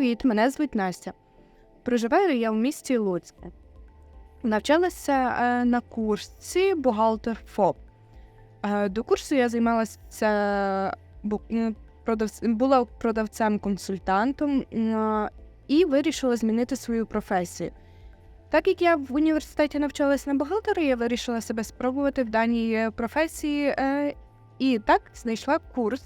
Привіт, мене звуть Настя. Проживаю я в місті Луцьке. Навчалася е, на курсі бухгалтер ФОП. Е, до курсу я займалася продавц... була продавцем-консультантом е, і вирішила змінити свою професію. Так як я в університеті навчалася на бухгалтера, я вирішила себе спробувати в даній е, професії е, і так знайшла курс.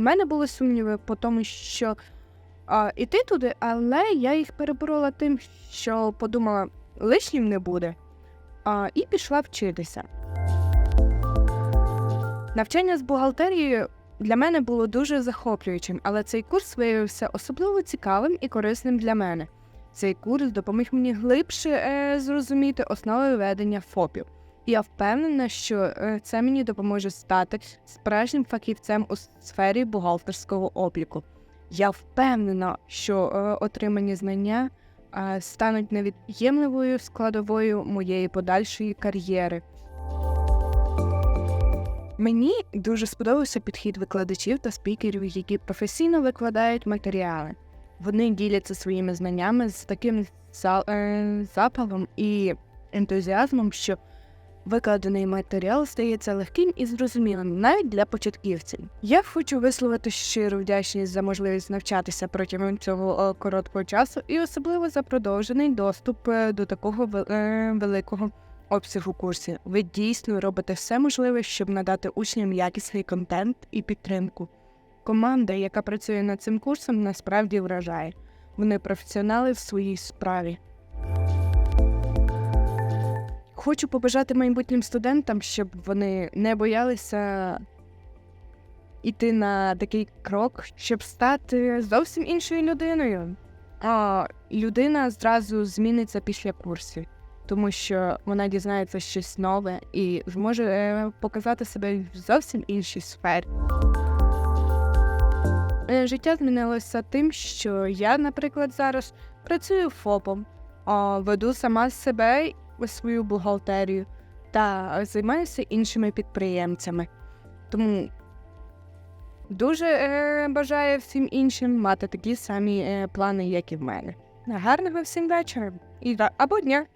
У мене були сумніви по тому, що а, іти туди, але я їх переборола тим, що подумала, лишнім не буде, а, і пішла вчитися. Навчання з бухгалтерії для мене було дуже захоплюючим, але цей курс виявився особливо цікавим і корисним для мене. Цей курс допоміг мені глибше е, зрозуміти основи ведення ФОПів. Я впевнена, що е, це мені допоможе стати справжнім фахівцем у сфері бухгалтерського обліку. Я впевнена, що е, отримані знання е, стануть невід'ємливою складовою моєї подальшої кар'єри. Мені дуже сподобався підхід викладачів та спікерів, які професійно викладають матеріали. Вони діляться своїми знаннями з таким запалом і ентузіазмом, що викладений матеріал стається легким і зрозумілим навіть для початківців. Я хочу висловити щиру вдячність за можливість навчатися протягом цього е, короткого часу і особливо за продовжений доступ е, до такого е, великого обсягу курсів. Ви дійсно робите все можливе, щоб надати учням якісний контент і підтримку. Команда, яка працює над цим курсом, насправді вражає. Вони професіонали в своїй справі. Хочу побажати майбутнім студентам, щоб вони не боялися іти на такий крок, щоб стати зовсім іншою людиною. А людина зразу зміниться після курсів, тому що вона дізнається щось нове і зможе е, показати себе в зовсім іншій сфері. Е, Життя змінилося тим, що я, наприклад, зараз працюю ФОПом, веду сама себе свою бухгалтерію та займаюся іншими підприємцями. Тому дуже е, бажаю всім іншим мати такі самі е, плани, як і в мене. Гарного всім вечора і або дня.